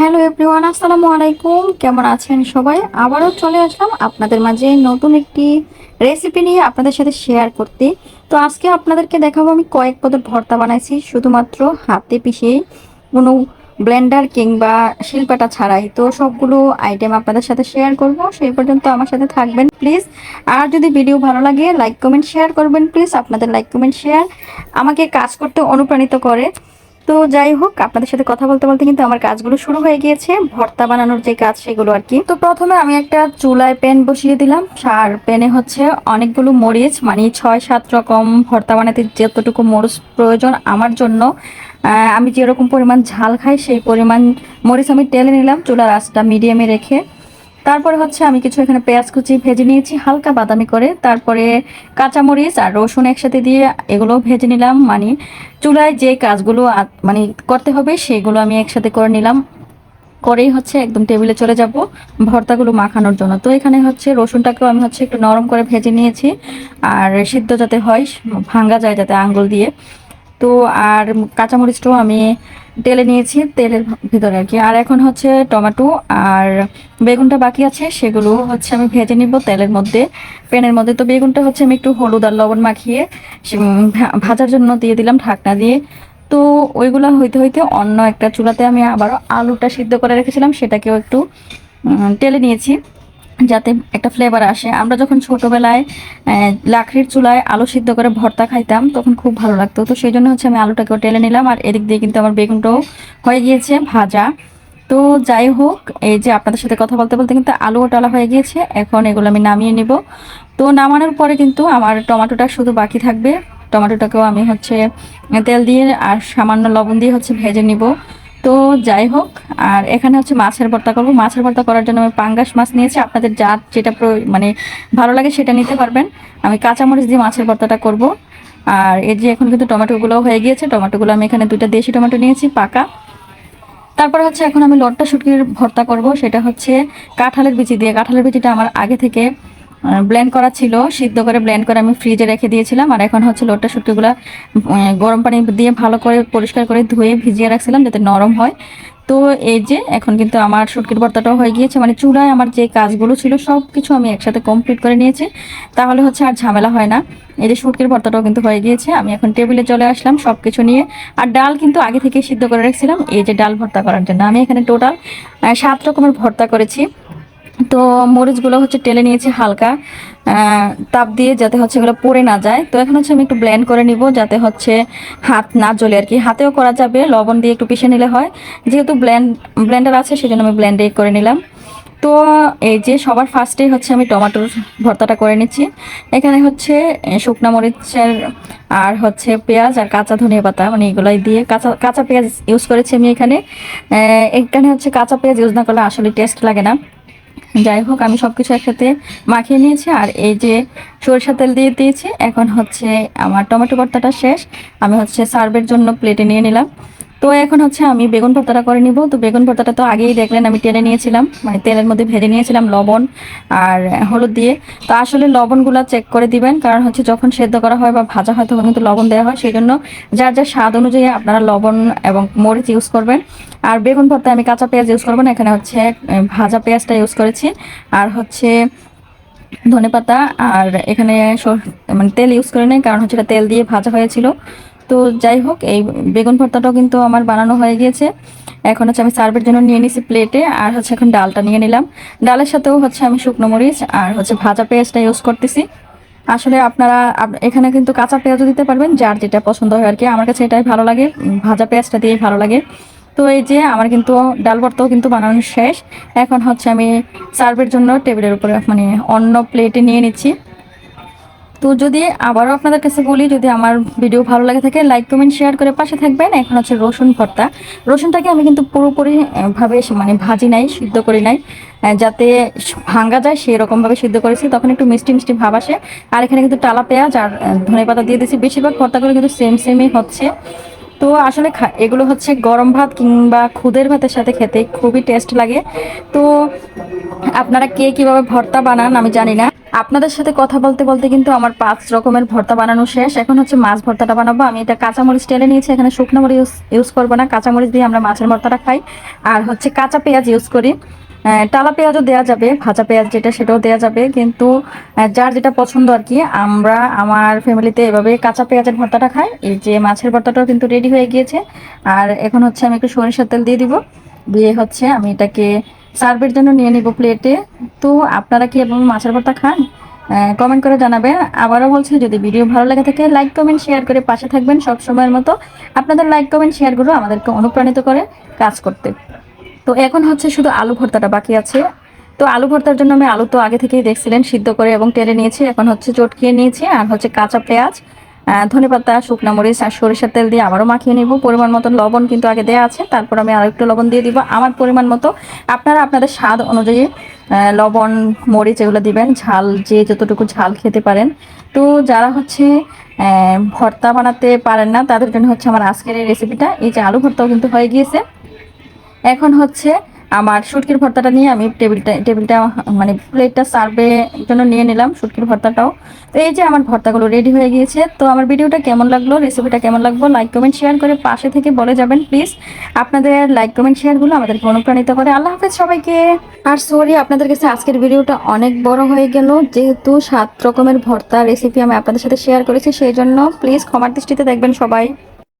Hello everyone, আসসালামু আলাইকুম। কেমন আছেন সবাই? আবারও চলে আসলাম আপনাদের মাঝে নতুন একটি রেসিপি নিয়ে আপনাদের সাথে শেয়ার করতে। তো আজকে আপনাদেরকে দেখাবো আমি কয়েক পদের ভর্তা বানাইছি, শুধুমাত্র হাতে পিষে কোনো ব্লেন্ডার কিংবা শিল্পাটা ছাড়াই। তো সবগুলো আইটেম আপনাদের সাথে শেয়ার করব, সেই পর্যন্ত আমার সাথে থাকবেন প্লিজ আর যদি ভিডিও ভালো লাগে লাইক কমেন্ট শেয়ার করবেন প্লিজ আপনাদের লাইক কমেন্ট শেয়ার আমাকে কাজ করতে অনুপ্রাণিত করে। তো যাই হোক, আপনাদের সাথে কথা বলতে বলতে কিন্তু আমার কাজগুলো শুরু হয়ে গিয়েছে। ভর্তা বানানোর যে কাজ সেগুলো আর কি। তো প্রথমে আমি একটা চুলায় প্যান বসিয়ে দিলাম। আর প্যানে হচ্ছে অনেকগুলো মরিচ মানে ছয়, সাত রকম ভর্তা বানাতে যতটুকু মরিচ প্রয়োজন আমার জন্য। আমি যেরকম পরিমাণ ঝাল খাই, সেই পরিমাণ মরিচ আমি টেলে নিলাম। চুলার আঁচটা মিডিয়ামে রেখে তারপরে হচ্ছে আমি কিছু এখানে পেঁয়াজ কুচি ভেজে নিয়েছি, হালকা বাদামি করে। তারপরে কাঁচামরিচ আর রসুন একসাথে দিয়ে এগুলো ভেজে নিলাম। মানে চুলায় যে কাজগুলো মানে করতে হবে সেগুলো আমি একসাথে করে নিলাম। করেই হচ্ছে একদম টেবিলে চলে যাব ভর্তাগুলো মাখানোর জন্য। তো এখানে হচ্ছে রসুনটাকেও আমি হচ্ছে একটু নরম করে ভেজে নিয়েছি। আর সিদ্ধ যাতে হয়, ভাঙ্গা যায় যাতে আঙ্গুল দিয়ে। তো আর কাঁচামরিচটাও আমি তেলে নিয়েছি, তেলের ভিতরে আর কি। আর এখন হচ্ছে টমেটো আর বেগুনটা বাকি আছে, সেগুলো হচ্ছে আমি ভেজে নিব তেলের মধ্যে, প্যানের মধ্যে। তো বেগুনটা হচ্ছে আমি একটু হলুদ আর লবণ মাখিয়ে ভাজার জন্য দিয়ে দিলাম ঢাকনা দিয়ে। তো ওইগুলো হইতে হইতে অন্য একটা চুলাতে আমি আবারও আলুটা সিদ্ধ করে রেখেছিলাম, সেটাকেও একটু টেলে নিয়েছি। যাতে একটা ফ্লেভার আসে। আমরা যখন ছোটবেলায় আহ, লাকড়ির চুলায় আলু সিদ্ধ করে ভর্তা খাইতাম তখন খুব ভালো লাগতো। তো সেই জন্য হচ্ছে আমি আলুটাকেও টেলে নিলাম আর এদিক দিয়ে কিন্তু আমার বেগুনটাও হয়ে গিয়েছে ভাজা। তো যাই হোক এই যে আপনাদের সাথে কথা বলতে বলতে কিন্তু আলুও টালা হয়ে গিয়েছে এখন এগুলো আমি নামিয়ে নিব। তো নামানোর পরে কিন্তু আমার টমেটোটা শুধু বাকি থাকবে। টমেটোটাকেও আমি হচ্ছে তেল দিয়ে আর সামান্য লবণ দিয়ে হচ্ছে ভেজে নিব। তো যাই হোক, আর এখানে হচ্ছে মাছের ভর্তা করব। মাছের ভর্তা করার জন্য আমি পাঙ্গাস মাছ নিয়েছি। আপনাদের যার যেটা মানে ভালো লাগে সেটা নিতে পারবেন। আমি কাঁচামরিচ দিয়ে মাছের ভর্তাটা করব। আর এই যে এখন কিন্তু টমেটোগুলো হয়ে গিয়েছে। টমেটোগুলো আমি এখানে দুইটা দেশি টমেটো নিয়েছি, পাকা। তারপরে হচ্ছে এখন আমি লটটা শুটকির ভর্তা করব। সেটা হচ্ছে কাঁঠালের বিচি দিয়ে। কাঁঠালের বিচিটা আমার আগে থেকে ব্লেন্ড করা ছিল, সিদ্ধ করে ব্লেন্ড করে আমি ফ্রিজে রেখে দিয়েছিলাম। আর এখন হচ্ছে লটটা শুটকিগুলো গরম পানি দিয়ে ভালো করে পরিষ্কার করে ধুয়ে ভিজিয়ে রাখছিলাম যাতে নরম হয়। তো এই যে, এখন কিন্তু আমার শুটকির ভর্তাটাও হয়ে গিয়েছে। মানে চূড়ায় আমার যে কাজগুলো ছিল সব কিছু আমি একসাথে কমপ্লিট করে নিয়েছি। তাহলে হচ্ছে আর ঝামেলা হয় না। এই যে শুটকির ভর্তাটাও কিন্তু হয়ে গিয়েছে। আমি এখন টেবিলে চলে আসলাম সব কিছু নিয়ে। আর ডাল কিন্তু আগে থেকে সিদ্ধ করে রাখছিলাম। এই যে ডাল ভর্তা করার জন্য। আমি এখানে টোটাল সাত রকমের ভর্তা করেছি। তো মরিচগুলো হচ্ছে টেলে নিয়েছি হালকা তাপ দিয়ে যাতে হচ্ছে এগুলো পড়ে না যায়। তো এখন হচ্ছে আমি একটু ব্লেন্ড করে নিব যাতে হচ্ছে হাত না জ্বলে আর কি। হাতেও করা যাবে, লবণ দিয়ে একটু পিষে নিলে হয়। যেহেতু ব্লেন্ড ব্লেন্ডার আছে সেজন্য আমি ব্লেন্ডে করে নিলাম। তো এই যে সবার ফার্স্টেই হচ্ছে আমি টমেটোর ভর্তাটা করে নিচ্ছি। এখানে হচ্ছে শুকনা মরিচের আর হচ্ছে পেঁয়াজ আর কাঁচা ধনিয়া পাতা মানে এগুলাই দিয়ে কাঁচা কাঁচা পেঁয়াজ ইউজ করেছি আমি এখানে। এখানে হচ্ছে কাঁচা পেঁয়াজ ইউজ না করলে আসলে টেস্ট লাগে না। যাই হোক, আমি সবকিছু একসাথে মাখিয়ে নিয়েছি আর এই যে সরিষা তেল দিয়ে দিয়েছি, এখন হচ্ছে আমার টমেটো ভর্তাটা শেষ। আমি হচ্ছে সার্ভের জন্য প্লেটে নিয়ে নিলাম। তো এখন হচ্ছে আমি বেগুন ভর্তাটা করে নিব। তো বেগুন ভর্তাটা তো আগেই দেখলেন আমি টেনে নিয়েছিলাম মানে তেলের মধ্যে ভেজে নিয়েছিলাম লবণ আর হলুদ দিয়ে। তো আসলে লবণগুলো চেক করে দিবেন, কারণ হচ্ছে যখন সেদ্ধ করা হয় বা ভাজা হয় তখন কিন্তু লবণ দেওয়া হয় সেই জন্য যার যার স্বাদ অনুযায়ী আপনারা লবণ এবং মরিচ ইউজ করবেন। আর বেগুন ভর্তা আমি কাঁচা পেঁয়াজ ইউজ করব না, এখানে হচ্ছে ভাজা পেঁয়াজটা ইউজ করেছি। আর হচ্ছে ধনেপাতা, আর এখানে মানে তেল ইউজ করে নেই, কারণ হচ্ছে এটা তেল দিয়ে ভাজা হয়েছিল। তো যাই হোক, এই বেগুন ভর্তাটাও কিন্তু আমার বানানো হয়ে গিয়েছে। এখন হচ্ছে আমি সার্ভের জন্য নিয়ে নিছি প্লেটে, আর হচ্ছে এখন ডালটা নিয়ে নিলাম। ডালের সাথেও হচ্ছে আমি শুকনো মরিচ আর হচ্ছে ভাজা পেঁয়াজটা ইউজ করতেছি। আসলে আপনারা এখানে কিন্তু কাঁচা পেঁয়াজও দিতে পারবেন, যার যেটা পছন্দ হয় আর কি আমার কাছে এটাই ভালো লাগে ভাজা পেঁয়াজটা দিয়েই ভালো লাগে। তো এই যে আমার কিন্তু ডাল ভর্তাও কিন্তু বানানো শেষ। এখন হচ্ছে আমি সার্ভের জন্য টেবিলের উপরে মানে অন্য প্লেটে নিয়ে নিচ্ছি। তো যদি আবারও আপনাদের কাছে বলি, যদি আমার ভিডিও ভালো লাগে থাকে লাইক কমেন্ট শেয়ার করে পাশে থাকবেন। এখন হচ্ছে রসুন ভর্তা। রসুনটাকে আমি কিন্তু পুরোপুরি ভাবে মানে ভাজি নাই, সিদ্ধ করি নাই। যাতে ভাঙ্গা যায় সেই রকম ভাবে সিদ্ধ করেছি। তখন একটু মিষ্টি মিষ্টি ভাব আসে। আর এখানে কিন্তু টালা পেঁয়াজ আর ধনে পাতা দিয়ে দিয়েছি। বেশিরভাগ ভর্তাগুলো কিন্তু সেম সেমই হচ্ছে। তো আসলে এগুলো হচ্ছে গরম ভাত কিংবা খুদের ভাতের সাথে খেতে খুবই টেস্ট লাগে। তো আপনারা কে কীভাবে ভর্তা বানান আমি জানি না। আপনাদের সাথে কথা বলতে বলতে কিন্তু আমার পাঁচ রকমের ভর্তা বানানো শেষ। এখন হচ্ছে মাছ ভর্তাটা বানাবো। আমি এটা কাঁচামরিচ টেলে নিয়েছি। এখানে শুকনো মরিচ ইউজ করব না। কাঁচামরিচ দিয়ে আমরা মাছের ভর্তাটা খাই। আর হচ্ছে কাঁচা পেঁয়াজ ইউজ করি। টালা পেঁয়াজও দেওয়া যাবে। ভাজা পেঁয়াজ যেটা, সেটাও দেওয়া যাবে। কিন্তু যার যেটা পছন্দ আর কি, আমরা আমার ফ্যামিলিতে এভাবে কাঁচা পেঁয়াজের ভর্তাটা খাই। এই যে মাছের ভর্তাটাও কিন্তু রেডি হয়ে গিয়েছে। আর এখন হচ্ছে আমি একটু সরিষার তেল দিয়ে দিব। দিয়ে হচ্ছে আমি এটাকে সার্ভের জন্য নিয়ে নিব প্লেটে। তো আপনারা কি এবং মাছের ভর্তা খান? কমেন্ট করে জানাবেন। আবারও বলছি, যদি ভিডিও ভালো লাগে থাকে লাইক কমেন্ট শেয়ার করে পাশে থাকবেন সব সময়ের মতো। আপনাদের লাইক কমেন্ট শেয়ারগুলো আমাদেরকে অনুপ্রাণিত করে কাজ করতে। তো এখন হচ্ছে শুধু আলু ভর্তাটা বাকি আছে। তো আলু ভর্তার জন্য আমি আলু তো আগে থেকেই দেখছিলেন, সিদ্ধ করে এবং টেলে নিয়েছি। এখন হচ্ছে চটকিয়ে নিয়েছি আর হচ্ছে কাঁচা পেঁয়াজ ধনে পাতা, শুকনা মরিচ আর সরিষার তেল দিয়ে আবারও মাখিয়ে নিব। পরিমাণ মতো লবণ কিন্তু আগে দেওয়া আছে। তারপর আমি আরও একটু লবণ দিয়ে দিব। আমার পরিমাণ মতো আপনারা আপনাদের স্বাদ অনুযায়ী লবণ, মরিচ এগুলো দিবেন। ঝাল, যে যতটুকু ঝাল খেতে পারেন। তো যারা হচ্ছে ভর্তা বানাতে পারেন না, তাদের জন্য হচ্ছে আমার আজকের এই রেসিপিটা এই যে আলু ভর্তাও কিন্তু হয়ে গিয়েছে। এখন হচ্ছে আমার শুটকির ভর্তাটা নিয়ে আমি টেবিলটা টেবিলটা মানে প্লেটটা সার্ভে জন্য নিয়ে নিলাম শুটকির ভর্তাটাও। তো এই যে আমার ভর্তাগুলো রেডি হয়ে গিয়েছে, তো আমার ভিডিওটা কেমন লাগল, রেসিপিটা কেমন লাগল, লাইক, কমেন্ট, শেয়ার করে পাশে থেকে বলে যাবেন, প্লিজ। আপনাদের লাইক, কমেন্ট, শেয়ারগুলো আমাদেরকে অনুপ্রাণিত করে। আল্লাহ হাফেজ সবাইকে। আর সরি, আপনাদের কাছে আজকের ভিডিওটা অনেক বড় হয়ে গেল, যেহেতু সাত রকমের ভর্তা রেসিপি আমি আপনাদের সাথে শেয়ার করেছি, সেই জন্য প্লিজ ক্ষমার দৃষ্টিতে দেখবেন সবাই।